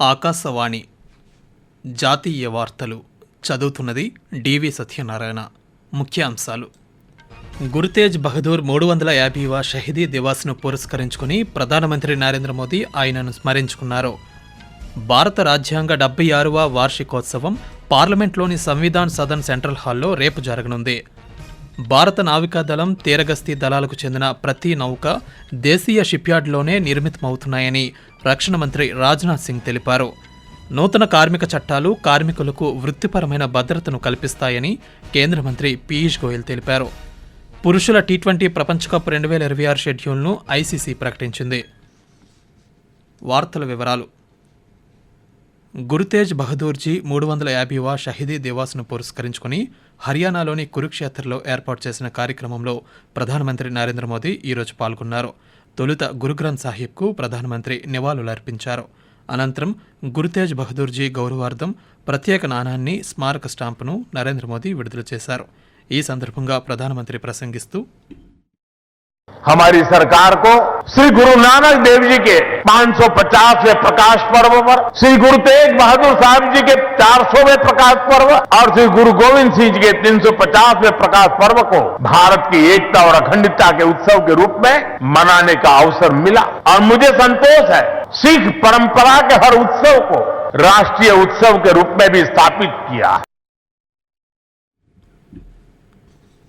ఆకాశవాణి జాతీయ వార్తలు చదువుతున్నది డివి సత్యనారాయణ. ముఖ్యాంశాలు. గురుతేజ్ బహదూర్ మూడు వందల యాభైవ షహీదీ దివాస్ను పురస్కరించుకుని ప్రధానమంత్రి నరేంద్ర మోదీ ఆయనను స్మరించుకున్నారు. భారత రాజ్యాంగ డెబ్బై ఆరవ వార్షికోత్సవం పార్లమెంట్లోని సంవిధాన్ సదన్ సెంట్రల్ హాల్లో రేపు జరగనుంది. భారత నావికాదళం తీరగస్తీ దళాలకు చెందిన ప్రతి నౌక దేశీయ షిప్యార్డ్లోనే నిర్మితమవుతున్నాయని రక్షణ మంత్రి రాజ్నాథ్ సింగ్ తెలిపారు. నూతన కార్మిక చట్టాలు కార్మికులకు వృత్తిపరమైన భద్రతను కల్పిస్తాయని కేంద్ర మంత్రి పీయూష్ గోయల్ తెలిపారు. పురుషుల టీ ట్వంటీ ప్రపంచ కప్ రెండు వేల ఇరవై ఆరు షెడ్యూల్ను ఐసీసీ ప్రకటించింది. వార్తల వివరాలు. గురుతేజ్ బహదూర్జీ మూడు వందల యాభైవ షహీదీ దివాస్ను పురస్కరించుకుని హర్యానాలోని కురుక్షేత్రలో ఏర్పాటు చేసిన కార్యక్రమంలో ప్రధానమంత్రి నరేంద్ర మోదీ ఈరోజు పాల్గొన్నారు. తొలుత గురుగ్రంథ్ సాహిబ్కు ప్రధానమంత్రి నివాళులర్పించారు. అనంతరం గురుతేజ్ బహదూర్జీ గౌరవార్థం ప్రత్యేక నాణాన్ని స్మారక స్టాంపును నరేంద్ర మోదీ విడుదల చేశారు. ఈ సందర్భంగా ప్రధానమంత్రి ప్రసంగిస్తూ हमारी सरकार को श्री गुरु नानक देव जी के 550वें प्रकाश पर्व पर, श्री गुरु तेग बहादुर साहब जी के 400वें प्रकाश पर्व और श्री गुरु गोविंद सिंह जी के 350वें प्रकाश पर्व को भारत की एकता और अखंडता के उत्सव के रूप में मनाने का अवसर मिला। और मुझे संतोष है, सिख परंपरा के हर उत्सव को राष्ट्रीय उत्सव के रूप में भी स्थापित किया।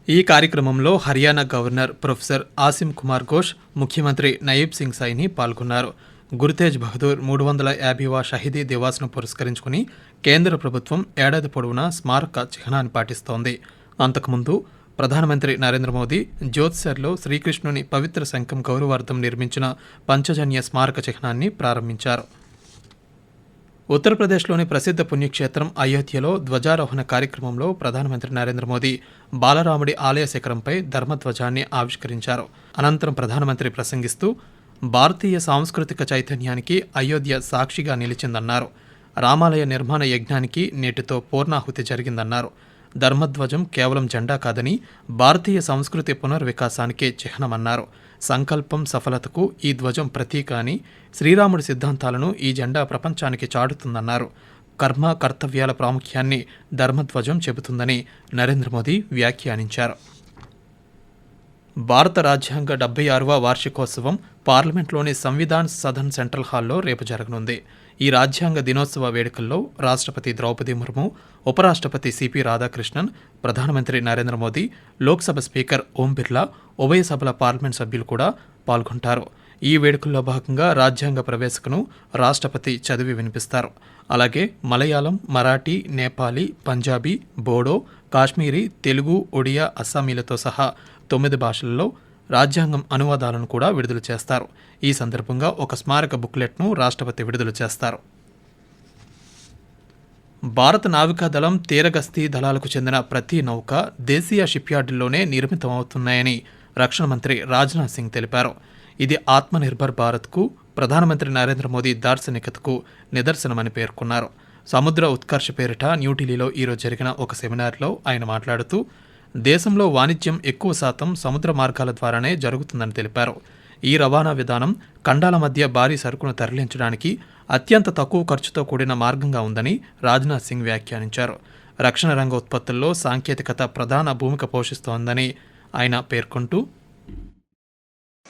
ఈ కార్యక్రమంలో హర్యానా గవర్నర్ ప్రొఫెసర్ ఆసిమ్ కుమార్ ఘోష్ ముఖ్యమంత్రి నయీబ్ సింగ్ సైని పాల్గొన్నారు. గురుతేజ్ బహదూర్ మూడు వందల యాభైవ షహీదీ దివాస్ను పురస్కరించుకుని కేంద్ర ప్రభుత్వం ఏడాది పొడవునా స్మారక చిహ్నాన్ని పాటిస్తోంది. అంతకుముందు ప్రధానమంత్రి నరేంద్ర మోదీ జ్యోత్సర్లో శ్రీకృష్ణుని పవిత్ర శంఖం గౌరవార్థం నిర్మించిన పంచజన్య స్మారక చిహ్నాన్ని ప్రారంభించారు. ఉత్తరప్రదేశ్లోని ప్రసిద్ధ పుణ్యక్షేత్రం అయోధ్యలో ధ్వజారోహణ కార్యక్రమంలో ప్రధానమంత్రి నరేంద్ర మోదీ బాలరాముడి ఆలయ శిఖరంపై ధర్మధ్వజాన్ని ఆవిష్కరించారు. అనంతరం ప్రధానమంత్రి ప్రసంగిస్తూ భారతీయ సాంస్కృతిక చైతన్యానికి అయోధ్య సాక్షిగా నిలిచిందన్నారు. రామాలయ నిర్మాణ యజ్ఞానికి నేటితో పూర్ణాహుతి జరిగిందన్నారు. ధర్మధ్వజం కేవలం జెండా కాదని భారతీయ సంస్కృతి పునర్వికాసానికే చిహ్నమన్నారు. సంకల్పం సఫలతకు ఈ ధ్వజం ప్రతీక అని శ్రీరాముడి సిద్ధాంతాలను ఈ జెండా ప్రపంచానికి చాటుతుందన్నారు. కర్మ కర్తవ్యాల ప్రాముఖ్యాన్ని ధర్మధ్వజం చెబుతుందని నరేంద్ర మోదీ వ్యాఖ్యానించారు. భారత రాజ్యాంగ డెబ్బై ఆరవ వార్షికోత్సవం పార్లమెంట్లోని సంవిధాన్ సదన్ సెంట్రల్ హాల్లో రేపు జరగనుంది. ఈ రాజ్యాంగ దినోత్సవ వేడుకల్లో రాష్ట్రపతి ద్రౌపది ముర్ము ఉపరాష్ట్రపతి సిపి రాధాకృష్ణన్ ప్రధానమంత్రి నరేంద్ర మోదీ లోక్సభ స్పీకర్ ఓం బిర్లా ఉభయ సభల పార్లమెంట్ సభ్యులు కూడా పాల్గొంటారు. ఈ వేడుకల్లో భాగంగా రాజ్యాంగ ప్రవేశకును రాష్ట్రపతి చదివి వినిపిస్తారు. అలాగే మలయాళం మరాఠీ నేపాలీ పంజాబీ బోడో కాశ్మీరీ తెలుగు ఒడియా అస్సామీలతో సహా తొమ్మిది భాషల్లో రాజ్యాంగం అనువాదాలను కూడా విడుదల చేస్తారు. ఈ సందర్భంగా ఒక స్మారక బుక్లెట్ను రాష్ట్రపతి విడుదల చేస్తారు. భారత నావికాదళం తీరగస్తీ దళాలకు చెందిన ప్రతి నౌక దేశీయ షిప్యార్డుల్లోనే నిర్మితమవుతున్నాయని రక్షణ మంత్రి రాజ్నాథ్ సింగ్ తెలిపారు. ఇది ఆత్మనిర్భర్ భారత్కు ప్రధానమంత్రి నరేంద్ర మోదీ దార్శనికతకు నిదర్శనమని పేర్కొన్నారు. సముద్ర ఉత్కర్ష పేరిట న్యూఢిల్లీలో ఈరోజు జరిగిన ఒక సెమినార్లో ఆయన మాట్లాడుతూ దేశంలో వాణిజ్యం ఎక్కువ శాతం సముద్ర మార్గాల ద్వారానే జరుగుతుందని తెలిపారు. ఈ రవాణా విధానం ఖండాల మధ్య భారీ సరుకును తరలించడానికి అత్యంత తక్కువ ఖర్చుతో కూడిన మార్గంగా ఉందని రాజ్నాథ్ సింగ్ వ్యాఖ్యానించారు రక్షణ రంగ ఉత్పత్తుల్లో సాంకేతికత ప్రధాన భూమిక పోషిస్తోందని ఆయన పేర్కొంటూ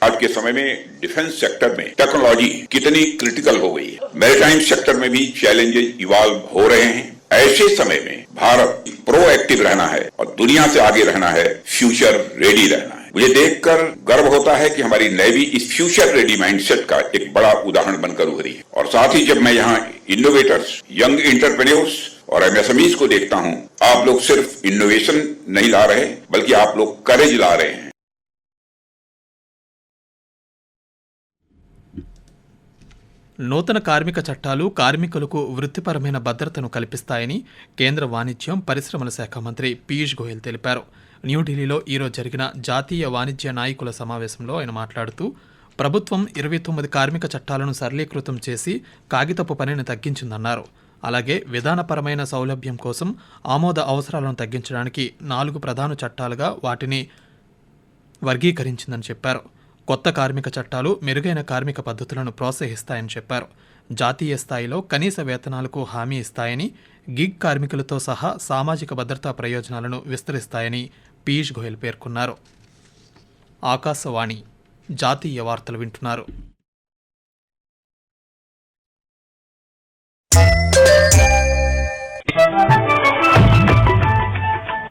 आज के समय में डिफेंस सेक्टर में टेक्नोलॉजी कितनी क्रिटिकल हो गई है मैरिटाइम सेक्टर में भी चैलेंजेस इवॉल्व हो रहे हैं ऐसे समय में भारत प्रोएक्टिव रहना है और दुनिया से आगे रहना है फ्यूचर रेडी रहना है मुझे देखकर गर्व होता है कि हमारी नेवी इस फ्यूचर रेडी माइंडसेट का एक बड़ा उदाहरण बनकर उभरी है और साथ ही जब मैं यहाँ इनोवेटर्स यंग इंटरप्रेन्योर्स और एमएसएमईज को देखता हूँ आप लोग सिर्फ इनोवेशन नहीं ला रहे बल्कि आप लोग करेज ला रहे हैं నూతన కార్మిక చట్టాలు కార్మికులకు వృత్తిపరమైన భద్రతను కల్పిస్తాయని కేంద్ర వాణిజ్యం పరిశ్రమల శాఖ మంత్రి పీయూష్ గోయల్ తెలిపారు న్యూఢిల్లీలో ఈరోజు జరిగిన జాతీయ వాణిజ్య నాయకుల సమావేశంలో ఆయన మాట్లాడుతూ ప్రభుత్వం ఇరవై తొమ్మిది కార్మిక చట్టాలను సరళీకృతం చేసి కాగితపు పనిని తగ్గించిందన్నారు. అలాగే విధానపరమైన సౌలభ్యం కోసం ఆమోద అవసరాలను తగ్గించడానికి నాలుగు ప్రధాన చట్టాలుగా వాటిని వర్గీకరించిందని చెప్పారు. కొత్త కార్మిక చట్టాలు మెరుగైన కార్మిక పద్ధతులను ప్రోత్సహిస్తాయని చెప్పారు. జాతీయ స్థాయిలో కనీస వేతనాలకు హామీ ఇస్తాయని గిగ్ కార్మికులతో సహా సామాజిక భద్రతా ప్రయోజనాలను విస్తరిస్తాయని పీయూష్ గోయల్ పేర్కొన్నారు. ఆకాశవాణి జాతీయ వార్తలు వింటున్నారు.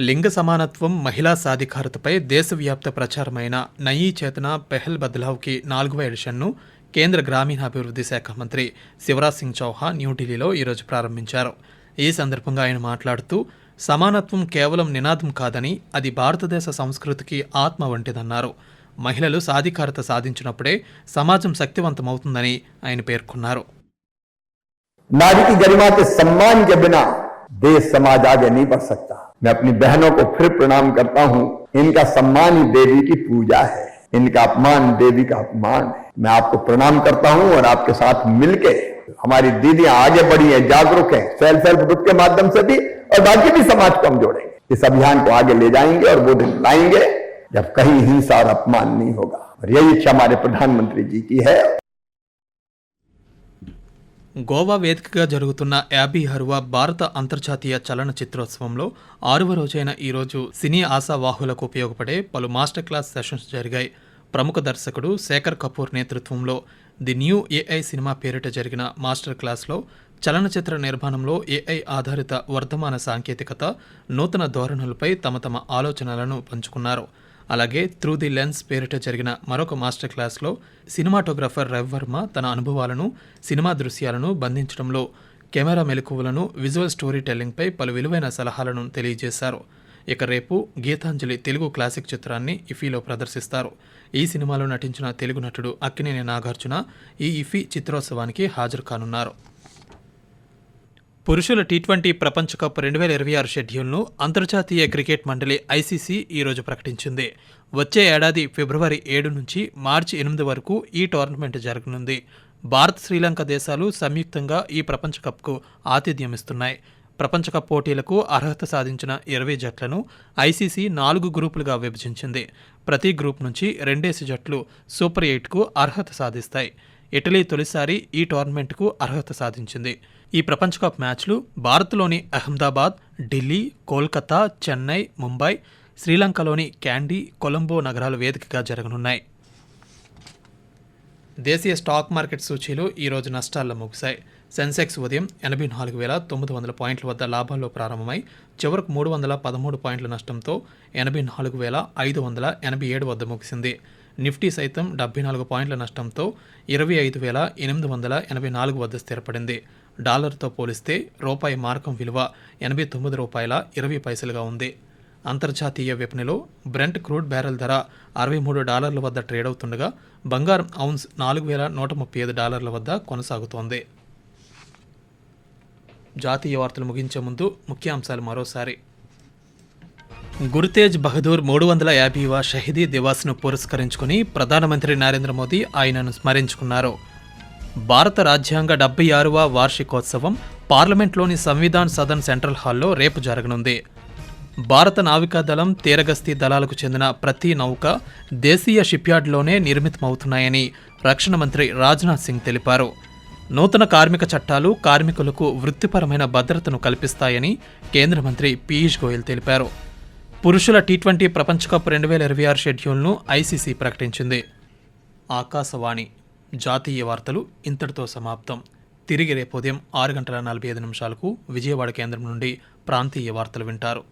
లింగ సమానత్వం మహిళా సాధికారతపై దేశవ్యాప్త ప్రచారమైన నయీ చేతన పెహల్ బద్లావ్కి నాలుగవ ఎడిషన్ను కేంద్ర గ్రామీణాభివృద్ధి శాఖ మంత్రి శివరాజ్ సింగ్ చౌహాన్ న్యూఢిల్లీలో ఈరోజు ప్రారంభించారు ఈ సందర్భంగా ఆయన మాట్లాడుతూ సమానత్వం కేవలం నినాదం కాదని అది భారతదేశ సంస్కృతికి ఆత్మ వంటిదన్నారు మహిళలు సాధికారత సాధించినప్పుడే సమాజం శక్తివంతమవుతుందని ఆయన పేర్కొన్నారు नारी की गरिमा के सम्मान के बिना देश समाज आगे नहीं बढ़ सकता मैं अपनी बहनों को फिर प्रणाम करता हूँ। इनका सम्मान ही देवी की पूजा है। इनका अपमान देवी का अपमान है। मैं आपको प्रणाम करता हूँ और आपके साथ मिलके हमारी दीदियाँ आगे बढ़ी हैं, जागरूक हैं सेल्फ हेल्प ग्रुप के माध्यम से भी और बाकी भी समाज को हम जोड़ेंगे। इस अभियान को आगे ले जाएँगे और वो दिन लाएँगे जब कहीं हिंसा और अपमान नहीं होगा। और यही इच्छा हमारे प्रधानमंत्री जी की है। గోవా వేదికగా జరుగుతున్న యాబీ హరువా భారత అంతర్జాతీయ చలన చిత్రోత్సవంలో ఆరవ రోజైన ఈరోజు సినీ ఆశావాహులకు ఉపయోగపడే పలు మాస్టర్ క్లాస్ సెషన్స్ జరిగాయి. ప్రముఖ దర్శకుడు శేఖర్ కపూర్ నేతృత్వంలో ది న్యూ ఏఐ సినిమా పేరిట జరిగిన మాస్టర్ క్లాస్లో చలనచిత్ర నిర్మాణంలో ఏఐ ఆధారిత వర్ధమాన సాంకేతికత నూతన ధోరణులపై తమ తమ ఆలోచనలను పంచుకున్నారు. అలాగే త్రూ ది లెన్స్ పేరిట జరిగిన మరొక మాస్టర్ క్లాస్లో సినిమాటోగ్రఫర్ రవి వర్మ తన అనుభవాలను సినిమా దృశ్యాలను బంధించడంలో కెమెరా మెలకువలను విజువల్ స్టోరీ టెల్లింగ్పై పలు విలువైన సలహాలను తెలియజేశారు. ఇక రేపు గీతాంజలి తెలుగు క్లాసిక్ చిత్రాన్ని ఇఫీలో ప్రదర్శిస్తారు. ఈ సినిమాలో నటించిన తెలుగు నటుడు అక్కినేని నాగార్జున ఈ ఇఫీ చిత్రోత్సవానికి హాజరు కానున్నారు. పురుషుల టీ ట్వంటీ ప్రపంచ కప్ రెండు వేల ఇరవై ఆరు షెడ్యూల్ను అంతర్జాతీయ క్రికెట్ మండలి ఐసీసీ ఈరోజు ప్రకటించింది. వచ్చే ఏడాది ఫిబ్రవరి ఏడు నుంచి మార్చి ఎనిమిది వరకు ఈ టోర్నమెంట్ జరగనుంది. భారత్ శ్రీలంక దేశాలు సంయుక్తంగా ఈ ప్రపంచ కప్కు ఆతిథ్యం ఇస్తున్నాయి. ప్రపంచ కప్ పోటీలకు అర్హత సాధించిన ఇరవై జట్లను ఐసీసీ నాలుగు గ్రూపులుగా విభజించింది. ప్రతి గ్రూప్ నుంచి రెండేసి జట్లు సూపర్ ఎయిట్కు అర్హత సాధిస్తాయి. ఇటలీ తొలిసారి ఈ టోర్నమెంట్కు అర్హత సాధించింది. ఈ ప్రపంచ కప్ మ్యాచ్లు భారత్లోని అహ్మదాబాద్ ఢిల్లీ కోల్కతా చెన్నై ముంబై శ్రీలంకలోని క్యాండీ కొలంబో నగరాల వేదికగా జరగనున్నాయి. దేశీయ స్టాక్ మార్కెట్ సూచీలు ఈరోజు నష్టాల్లో ముగిశాయి. సెన్సెక్స్ ఉదయం ఎనభై నాలుగు వేల తొమ్మిది వందల పాయింట్ల వద్ద లాభాల్లో ప్రారంభమై చివరకు మూడు వందల పదమూడు పాయింట్ల నష్టంతో ఎనభై నాలుగు వేల ఐదు వందల ఎనభై ఏడు వద్ద ముగిసింది. నిఫ్టీ సైతం డెబ్బై నాలుగు పాయింట్ల నష్టంతో ఇరవై ఐదు వేల ఎనిమిది వందల ఎనభై నాలుగు వద్ద స్థిరపడింది. డాలర్తో పోలిస్తే రూపాయి మార్కం విలువ ఎనభై తొమ్మిది రూపాయల ఇరవై పైసలుగా ఉంది. అంతర్జాతీయ విపణిలో బ్రెంట్ క్రూడ్ బ్యారెల్ ధర అరవై మూడు డాలర్ల వద్ద ట్రేడ్ అవుతుండగా బంగారం ఔన్స్ నాలుగు వేల నూట ముప్పై ఐదు డాలర్ల వద్ద కొనసాగుతోంది. జాతీయ వార్తలు ముగించే ముందు ముఖ్యాంశాలు మరోసారి. గురుతేజ్ బహదూర్ మూడు వందల యాభైవ షహీదీ దివాస్ను పురస్కరించుకుని ప్రధానమంత్రి నరేంద్ర మోదీ ఆయనను స్మరించుకున్నారు. భారత రాజ్యాంగ డెబ్బై ఆరవ వార్షికోత్సవం పార్లమెంట్లోని సంవిధాన్ సదన్ సెంట్రల్ హాల్లో రేపు జరగనుంది. భారత నావికాదళం తీరగస్తీ దళాలకు చెందిన ప్రతి నౌక దేశీయ షిప్యార్డ్లోనే నిర్మితమవుతున్నాయని రక్షణ మంత్రి రాజ్నాథ్ సింగ్ తెలిపారు. నూతన కార్మిక చట్టాలు కార్మికులకు వృత్తిపరమైన భద్రతను కల్పిస్తాయని కేంద్ర మంత్రి పీయూష్ గోయల్ తెలిపారు. పురుషుల టీ ట్వంటీ ప్రపంచ కప్ రెండు వేల ఇరవై ఆరు షెడ్యూల్ను ఐసీసీ ప్రకటించింది. ఆకాశవాణి జాతీయ వార్తలు ఇంతటితో సమాప్తం. తిరిగి రేపు ఉదయం ఆరు గంటల నలభై ఐదు నిమిషాలకు విజయవాడ కేంద్రం నుండి ప్రాంతీయ వార్తలు వింటారు.